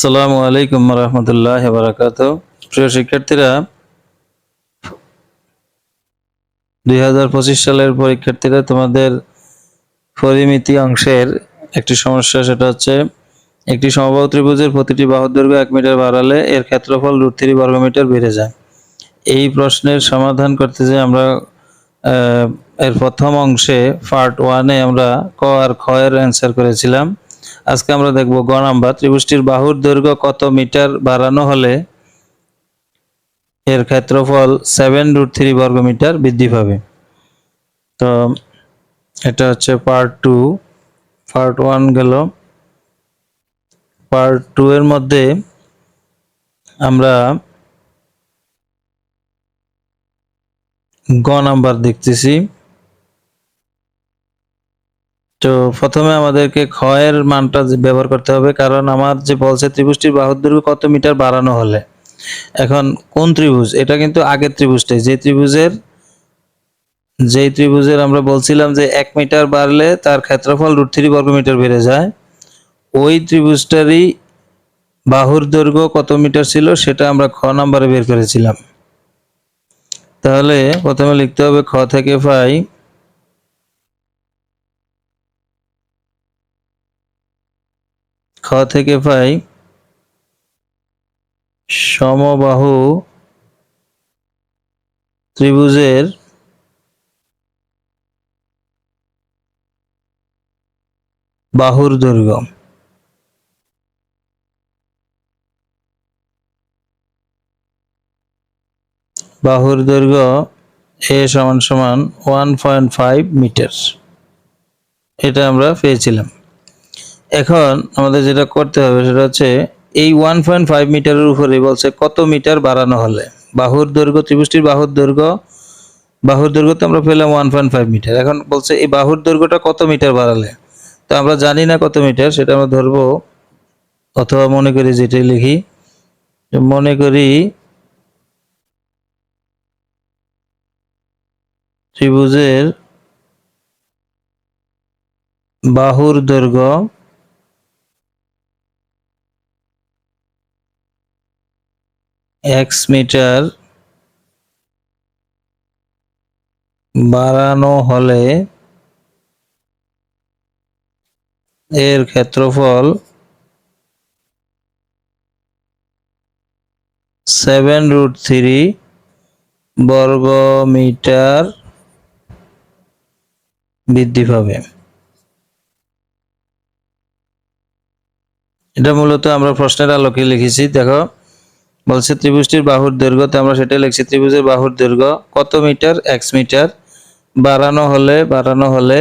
আসসালামু আলাইকুম রহমতুল্লাহ বারাকাত প্রিয় শিক্ষার্থীরা, দুই হাজার পঁচিশ সালের পরীক্ষার্থীরা, তোমাদের পরিমিতি অংশের একটি সমস্যা, সেটা হচ্ছে একটি সমবাহু ত্রিভুজের প্রতিটি বাহুর দৈর্ঘ্য এক মিটার বাড়ালে এর ক্ষেত্রফল রুট থ্রি বর্গমিটার বেড়ে যায়। এই প্রশ্নের সমাধান করতে যে আমরা এর প্রথম অংশে পার্ট ওয়ানে আমরা ক আর খ এর অ্যান্সার করেছিলাম। আজকে আমরা দেখব গ নাম্বার, ত্রিভুজটির বাহুর দৈর্ঘ্য কত মিটার বাড়ানো হলে এর ক্ষেত্রফল সেভেন রুট থ্রি বর্গমিটার বৃদ্ধি পাবে? তো এটা হচ্ছে পার্ট টু পার্ট ওয়ান গেল। পার্ট টু এর মধ্যে আমরা গ নাম্বার দেখতেছি। তো প্রথমে আমাদেরকে ক্ষয়ের মানটা ব্যবহার করতে হবে, কারণ আমার যে বলছে ত্রিভুজটির বাহুর দৈর্ঘ্য কত মিটার বাড়ানো হলে। এখন কোন ত্রিভুজ? এটা কিন্তু আগের ত্রিভুজটাই। যে ত্রিভুজের যেই ত্রিভুজের আমরা বলছিলাম যে এক মিটার বাড়লে তার ক্ষেত্রফল রুট থ্রি বর্গমিটার বেড়ে যায়, ওই ত্রিভুজটারই বাহুর দৈর্ঘ্য কত মিটার ছিল সেটা আমরা খ নাম্বারে বের করেছিলাম। তাহলে প্রথমে লিখতে হবে খ থেকে পাই থেকে পাই, সমবাহু ত্রিভুজের বাহুর দৈর্ঘ্য। বাহুর দৈর্ঘ্য এ সমান সমান ওয়ান পয়েন্ট ফাইভ মিটার এটা আমরা পেয়েছিলাম। এখন আমাদের যেটা করতে হবে সেটা হচ্ছে এই ওয়ান পয়েন্ট ফাইভ মিটারের উপরে বলছে কত মিটার বাড়ানো হলে? বাহুর দৈর্ঘ্য, ত্রিভুজটির বাহুর দৈর্ঘ্য বাহুর দৈর্ঘ্য তো আমরা পেলাম ওয়ান পয়েন্ট ফাইভ মিটার। এখন বলছে এই বাহুর দৈর্ঘ্যটা কত মিটার বাড়ালে? তো আমরা জানি না কত মিটার, সেটা আমরা ধরবো, অথবা মনে করি যেটাই লিখি মনে করি ত্রিভুজের বাহুর দৈর্ঘ্য এক্স মিটার বাড়ানো হলে এর ক্ষেত্রফল সেভেন রুট থ্রি বর্গ মিটার বৃদ্ধি পাবে। এটা মূলত আমরা প্রশ্নের আলোকে লিখেছি, দেখো। বলছে ত্রিভুজটির বাহুর দৈর্ঘ্য, তো আমরা সেটা লিখছি ত্রিভুজের বাহুর দৈর্ঘ্য, কত মিটার? X metre. বাড়ানো হলে বাড়ানো হলে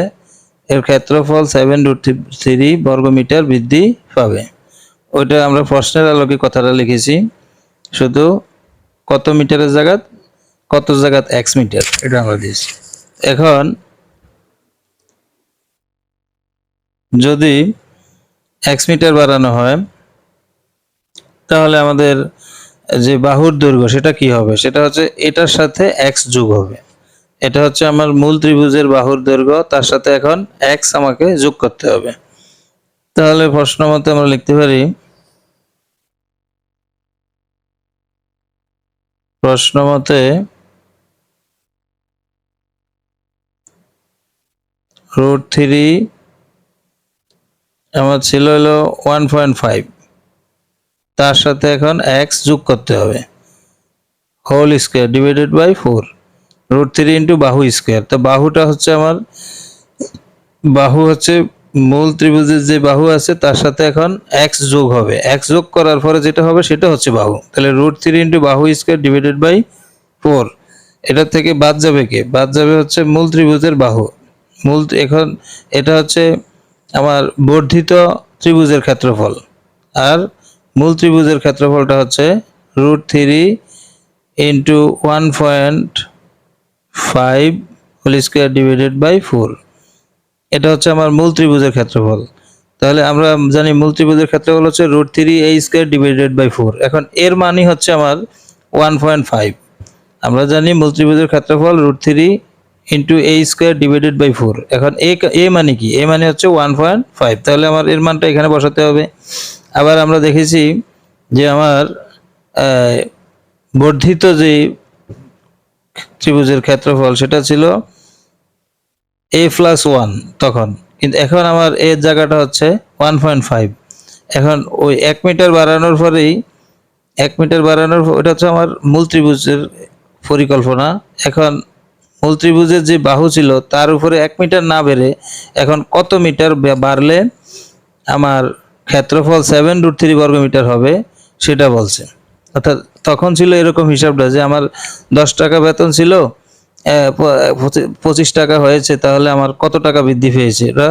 এর ক্ষেত্রফল সেভেন রুট থ্রি বর্গ মিটার বৃদ্ধি পাবে। ওইটা আমরা প্রশ্নের আলোকে কথাটা লিখেছি। শুধু কত মিটারের জায়গাত? কত জায়গাত এক্স মিটার? এটা আমরা দিয়েছি। এখন যদি এক্স মিটার বাড়ানো হয়, তাহলে আমাদের যে বাহুর দৈর্ঘ্য, সেটা কি হবে? সেটা হচ্ছে এটার সাথে এক্স যোগ হবে। এটা হচ্ছে আমার মূল ত্রিভুজের বাহুর দৈর্ঘ্য, তার সাথে এখন এক্স আমাকে যোগ করতে হবে। তাহলে প্রশ্ন মতে আমরা লিখতে পারি, প্রশ্ন মতে রুট থ্রি আমার ছিল হলো ওয়ান পয়েন্ট ফাইভ তার সাথে এখন এক্স যোগ করতে হবে। Whole square divided by four root three into বাহু স্কোয়ার তো বাহুটা হচ্ছে আমার, বাহু হচ্ছে মূল ত্রিভুজের যে বাহু আছে, তার সাথে এখন এক্স যোগ হবে। এক্স যোগ করার পরে যেটা হবে, সেটা হচ্ছে বাহু। তাহলে রুট থ্রি ইন্টু বাহু স্কোয়ার ডিভাইডেড বাই ফোর এটা থেকে বাদ যাবে কে? বাদ যাবে হচ্ছে মূল ত্রিভুজের বাহু। মূল এখন এটা হচ্ছে আমার বর্ধিত ত্রিভুজের ক্ষেত্রফল। আর মূল ত্রিভুজের ক্ষেত্রফলটা হচ্ছে root three into one point five whole square divided by four এটা হচ্ছে আমার মূল ত্রিভুজের ক্ষেত্রফল। তাহলে আমরা জানি মূল ত্রিভুজের ক্ষেত্রফল হচ্ছে রুট থ্রি এই স্কোয়ার ডিভাইডেড বাই ফোর এখন এর মানই হচ্ছে আমার ওয়ান পয়েন্ট ফাইভ আমরা জানি মূল ত্রিভুজের ক্ষেত্রফল root three into A square divided by four এখন এ এ মানে কি? এ মানে হচ্ছে ওয়ান পয়েন্ট ফাইভ তাহলে আমার এর মানটা এখানে বসাতে হবে। আবার আমরা দেখেছি যে আমার বর্ধিত যে ত্রিভুজের ক্ষেত্রফল সেটা ছিল এ প্লাস ওয়ান তখন। কিন্তু এখন আমার এর জায়গাটা হচ্ছে ওয়ান পয়েন্ট ফাইভ এখন ওই এক মিটার বাড়ানোর পরেই, এক মিটার বাড়ানোর ওটা হচ্ছে আমার মূল ত্রিভুজের পরিকল্পনা। এখন মূল ত্রিভুজের যে বাহু ছিল, তার উপরে এক মিটার না বেড়ে এখন কত মিটার বাড়লে আমার ক্ষেত্রফল সেভেন রুট থ্রি বর্গমিটার হবে, সেটা বলছে। অর্থাৎ তখন ছিল এরকম হিসাবটা যে আমার দশ টাকা বেতন ছিল পঁচিশ টাকা হয়েছে, তাহলে আমার কত টাকা বৃদ্ধি পেয়েছে? এটা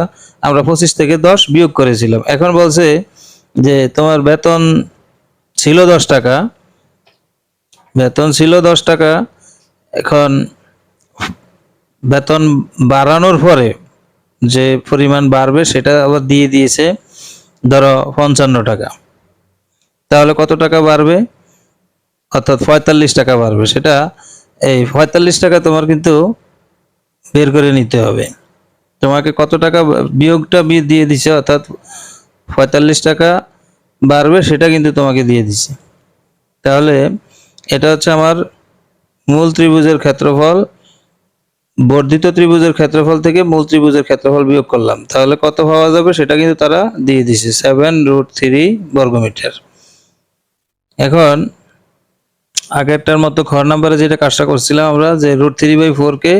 আমরা পঁচিশ থেকে দশ বিয়োগ করেছিলাম। এখন বলছে যে তোমার বেতন ছিল দশ টাকা, বেতন ছিল দশ টাকা, এখন বেতন বাড়ানোর পরে যে পরিমাণ বাড়বে সেটা আবার দিয়ে দিয়েছে ধরো পঞ্চান্ন টাকা। তাহলে কত টাকা বাড়বে? অর্থাৎ পঁয়তাল্লিশ টাকা বাড়বে। সেটা এই পঁয়তাল্লিশ টাকা তোমার কিন্তু বের করে নিতে হবে। তোমাকে কত টাকা বিয়োগটা দিয়ে দিছে, অর্থাৎ পঁয়তাল্লিশ টাকা বাড়বে, সেটা কিন্তু তোমাকে দিয়ে দিছে। তাহলে এটা হচ্ছে আমার মূল ত্রিভুজের ক্ষেত্রফল। বর্ধিত ত্রিভুজের ক্ষেত্রফল থেকে মূল ত্রিভুজের ক্ষেত্রফল বিয়োগ করলাম। তাহলে কত পাওয়া যাবে সেটা কিন্তু তারা দিয়ে দিছে সেভেন রুট থ্রি বর্গমিটার। এখন আগেরটার মতো ঘর নাম্বারে যেটা কাজটা করছিলাম আমরা, যে রুট থ্রি বাই ফোরকে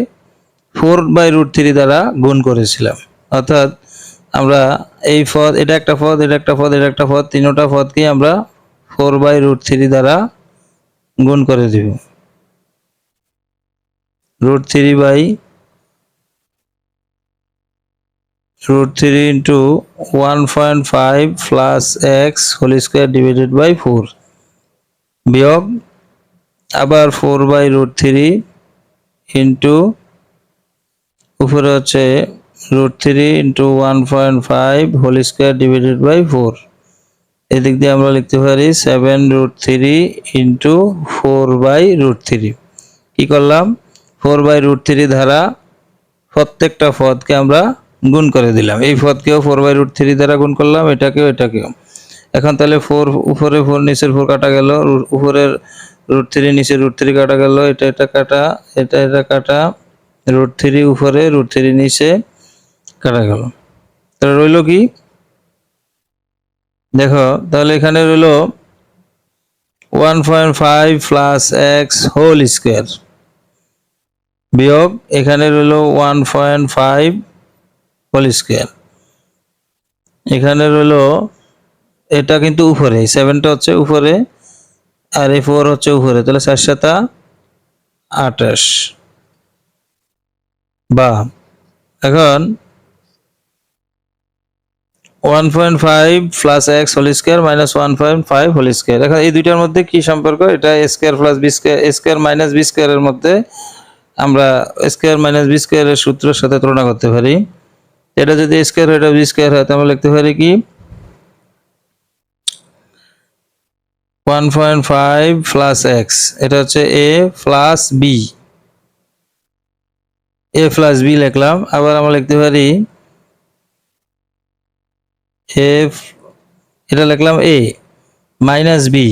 ফোর বাই রুট থ্রি দ্বারা গুণ করেছিলাম। অর্থাৎ আমরা এই পদ, এটা একটা পদ, এটা একটা পদ, এটা একটা পদ, তিনোটা পদকে আমরা ফোর বাই রুট থ্রি দ্বারা গুণ করে দিব। Root 3 by root 3 into 1.5 plus x whole square divided by 4 বিয়োগ আবার 4 by root 3 into উপরে হচ্ছে root 3 into 1.5 whole square divided by 4 এদিক দিয়ে আমরা লিখতে পারি 7 root 3 into 4 by root 3 কি করলাম ফোর বাই রুট থ্রি দ্বারা প্রত্যেকটা পদকে আমরা গুণ করে দিলাম। এই পদকেও ফোর বাই রুট থ্রি দ্বারা গুণ করলাম, এটাকেও এটাকেও। এখন তাহলে ফোর, উপরে ফোর, নিচের ফোর কাটা গেল উপরের রুট থ্রি নিচে রুট থ্রি কাটা গেল, এটা এটা কাটা, এটা এটা কাটা, রুট থ্রি উপরে, রুট থ্রি নিচে কাটা গেল। তাহলে রইল কি? দেখো, তাহলে এখানে রইল one point five plus X whole square বিয়োগ, এখানে রইল one point five whole square এখানে রইল, এটা কিন্তু উপরে সেভেনটা হচ্ছে উপরে, আর এই ফোর হচ্ছে উপরে, তাহলে চার সাতা আঠাশ। বা, এখন one point five plus X whole square minus one point five whole square এখন এই দুইটার মধ্যে কি সম্পর্ক? এটা square plus B square square minus B স্কোয়ারের মধ্যে আমরা স্কোয়ার মাইনাস বি স্কোয়ারের সূত্রের সাথে তুলনা করতে পারি। এটা যদি স্কোয়ার হয় এটা বি স্কোয়ার হয়, তাহলে লিখতে পারি কি? One point five plus X এটা হচ্ছে A plus B A plus B লিখলাম, আবার আমরা লিখতে পারি এফ এটা লিখলাম এ মাইনাস বি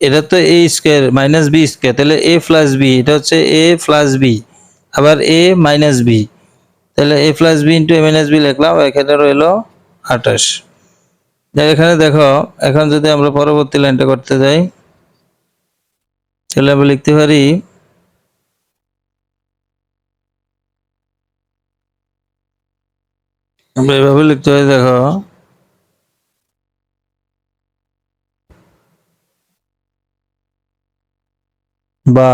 এটা তো A square minus B square তাহলে এ প্লাস বি এটা হচ্ছে এ প্লাস বি আবার এ মাইনাস বি তাহলে A plus B into A minus B লিখলাম, এখানে রইল আঠাশ। এখানে দেখো, এখন যদি আমরা পরবর্তী লাইনটা করতে যাই, তাহলে আমরা লিখতে পারি, আমরা এভাবে লিখতে পারি, দেখো বা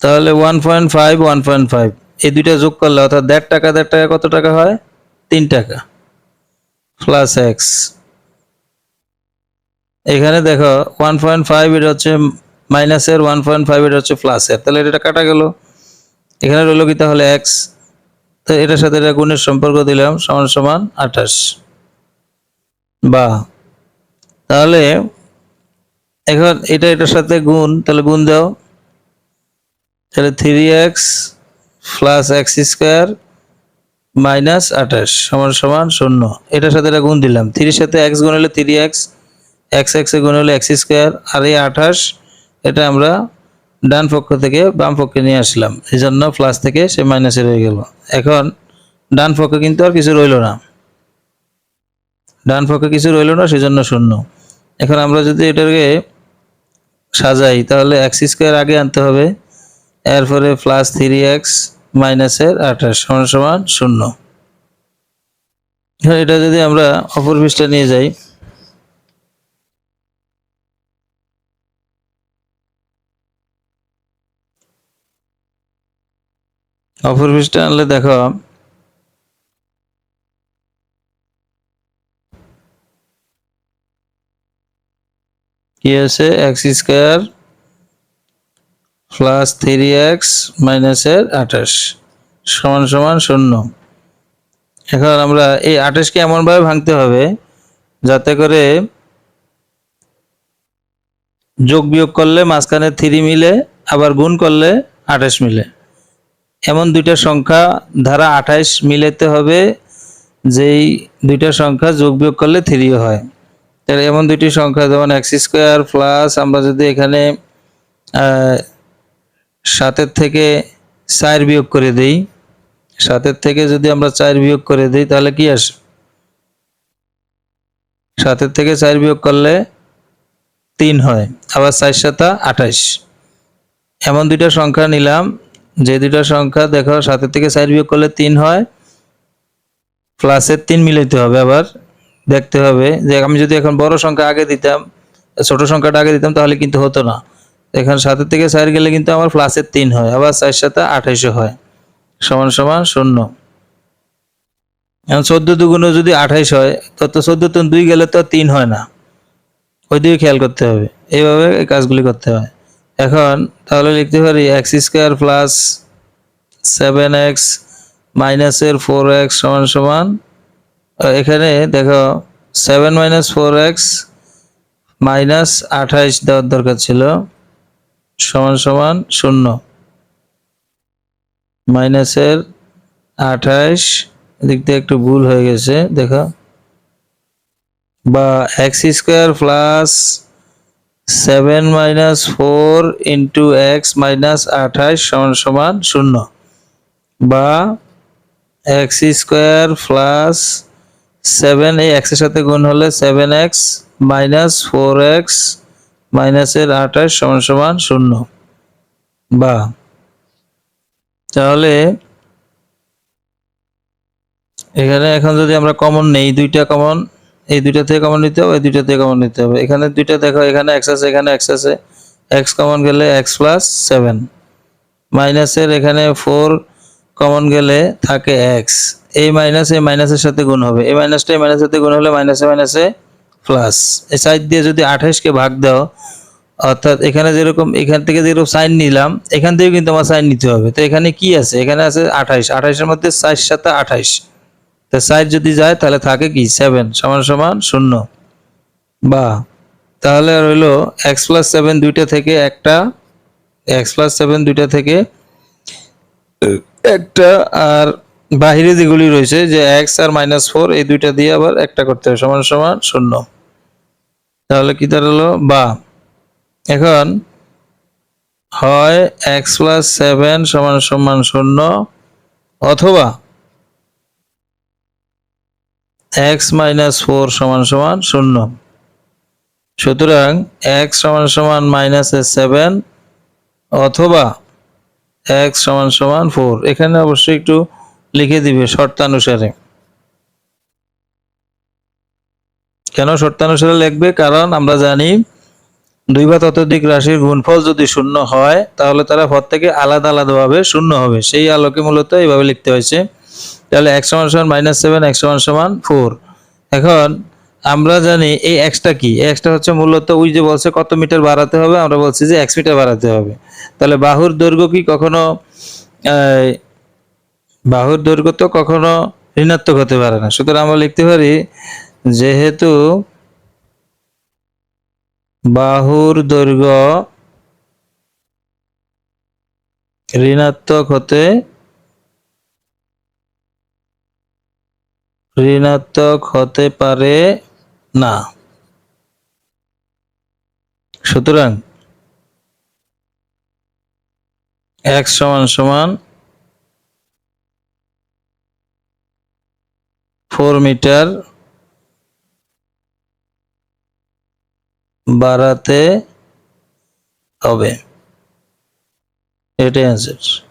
তাহলে one point five one point five এই দুইটা যোগ করলে অর্থাৎ দেড় টাকা দেড় টাকা কত টাকা হয়? তিন টাকা প্লাস এক্স এখানে দেখো ওয়ান পয়েন্ট ফাইভ এটা হচ্ছে মাইনাসের ওয়ান পয়েন্ট ফাইভ এটা হচ্ছে প্লাসের তাহলে এটা কাটা গেল। এখানে রইল কি তাহলে এক্স তো এটার সাথে এটা গুণের সম্পর্ক দিলাম, সমান সমান আঠাশ। বা তাহলে এখন এটা এটার সাথে গুণ, তাহলে গুণ দাও। তাহলে three X plus X square minus আঠাশ, সমান সমান শূন্য। এটার সাথে এটা গুণ দিলাম। থ্রির সাথে এক্স গুণ হলে থ্রি এক্স এক্স এক্সে গুণ হলে এক্স স্কোয়ার আর এই আঠাশ, এটা আমরা ডান পক্ষ থেকে বাম পক্ষে নিয়ে আসলাম। এই জন্য প্লাস থেকে সে মাইনাসে রয়ে গেল। এখন ডান পক্ষে কিন্তু আর কিছু রইল না। ডান পক্ষে কিছু রইল না, সেজন্য শূন্য। এখন আমরা যদি এটাকে সাজাই, তাহলে এক্স স্কোয়ার আগে আনতে হবে, এরপরে প্লাস থ্রি এক্স মাইনাসের আঠাশ, সমান সমান শূন্য। এটা যদি আমরা অপর পৃষ্ঠা নিয়ে যাই, অপর পৃষ্ঠা আনলে দেখো কি আছে? X square plus three X মাইনাসের আঠাশ সমান সমান শূন্য। এখন আমরা এই আঠাশকে এমনভাবে ভাঙতে হবে যাতে করে যোগ বিয়োগ করলে মাঝখানে থ্রি মিলে, আবার গুণ করলে আঠাশ মিলে। এমন দুইটা সংখ্যা ধারা আঠাশ মিলাতে হবে, যেই দুইটা সংখ্যা যোগ বিয়োগ করলে থ্রিও হয়। তাহলে এমন দুইটি সংখ্যা, যেমন এক্স স্কোয়ার প্লাস আমরা যদি এখানে সাতের থেকে চার বিয়োগ করে দেই, সাতের থেকে যদি আমরা চার বিয়োগ করে দিই, তাহলে কি আসে? সাতের থেকে চার বিয়োগ করলে তিন হয়, আবার চার সাতা আঠাশ। এমন দুইটা সংখ্যা নিলাম, যে দুইটা সংখ্যা দেখো, সাতের থেকে চার বিয়োগ করলে তিন হয় প্লাসের তিন মিলাইতে হবে আবার। দেখতে হবে। যে আমি যদি এখন বড় সংখ্যা আগে দিতাম, ছোট সংখ্যাটা আগে দিতাম, তাহলে কিন্তু হতো না। এখন সাতের থেকে চার গেলে কিন্তু আমার প্লাসের তিন হয়, আবার চার সাথে আঠাইশো হয়। সমান সমান শূন্য। এখন চোদ্দ দুগুণে যদি আঠাইশ হয় তত চোদ্দ তো দুই গেলে তো তিন হয় না। ওই দিকে খেয়াল করতে হবে। এইভাবে এই কাজগুলি করতে হয়। এখন তাহলে লিখতে পারি X square plus seven X মাইনাসের ফোর এক্স সমান সমান এখানে দেখো seven minus four X minus আঠাইশ দেওয়ার দরকার ছিল, সমান সমান শূন্য। মাইনাসের আঠাইশ, এদিক দিয়ে একটু ভুল হয়ে গেছে, দেখো। বা X square plus seven minus four into X minus আঠাইশ সমান সমান শূন্য। বা এক্স স্কোয়ার প্লাস সেভেন এই এক্সের সাথে গুণ হলে seven X minus four X মাইনাসের আঠাশ সমান সমান শূন্য। বা। তাহলে এখানে এখন যদি আমরা কমন নেই দুইটা কমন এই দুইটা থেকে কমন নিতে হবে, এই দুইটা থেকে কমন নিতে হবে। এখানে দুইটা দেখো, এখানে এক্স আছে, এখানে এক্স আছে। এক্স কমন গেলে এক্স প্লাস সেভেন মাইনাসের এখানে ফোর কমন গেলে থাকে এক্স এই মাইনাস এই মাইনাসের সাথে গুণ হবে। এই মাইনাসটা এই মাইনাসের সাথে গুণ হলে মাইনাসে মাইনাসে প্লাস এই সাইড দিয়ে যদি আঠাশকে ভাগ দাও, অর্থাৎ এখানে যেরকম, এখান থেকে যেরকম সাইন নিলাম, এখান থেকেও কিন্তু আমার সাইন নিতে হবে। তো এখানে কি আছে? এখানে আছে আঠাইশ আঠাইশের মধ্যে চার সাথে আঠাইশ তো সাইড যদি যায়, তাহলে থাকে কি? সেভেন সমান সমান শূন্য। বা, তাহলে রইল এক্স প্লাস সেভেন দুইটা থেকে একটা এক্স প্লাস সেভেন দুইটা থেকে একটা, আর বাহিরে যেগুলি রয়েছে, যে এক্স আর মাইনাস ফোর এই দুইটা দিয়ে আবার একটা করতে হবে। সমান সমান শূন্য। তাহলে কি দাঁড়াল? বা। এখন হয় এক্স প্লাস সেভেন সমান সমান শূন্য, অথবা এক্স মাইনাস ফোর সমান সমান শূন্য। সুতরাং এক্স সমান সমান মাইনাস সেভেন অথবা এক্স সমান সমান ফোর এখানে অবশ্যই একটু লিখে দিবে শর্তানুসারে। কেন শর্তানুসারে লিখবে? কারণ আমরা জানি দুই বা ততোধিক রাশির গুণফল যদি শূন্য হয়, তাহলে তারা থেকে আলাদা আলাদাভাবে শূন্য হবে। সেই আলোকে মূলত এইভাবে লিখতে হয়েছে। তাহলে এক্স সমান সমান মাইনাস সেভেন এক্স সমান সমান ফোর এখন আমরা জানি এই এক্সটা কি? এক্সটা হচ্ছে মূলত ওই যে বলছে কত মিটার বাড়াতে হবে, আমরা বলছি যে এক্স মিটার বাড়াতে হবে। তাহলে বাহুর দৈর্ঘ্য কি কখনো বাহুর দৈর্ঘ্য তো কখনো ঋণাত্মক হতে পারে না। সুতরাং আমরা লিখতে পারি, যেহেতু বাহুর দৈর্ঘ্য ঋণাত্মক হতে ঋণাত্মক হতে পারে না। সুতরাং এক্স সমান সমান মিটার বাড়াতে হবে। এটাই অ্যান্সার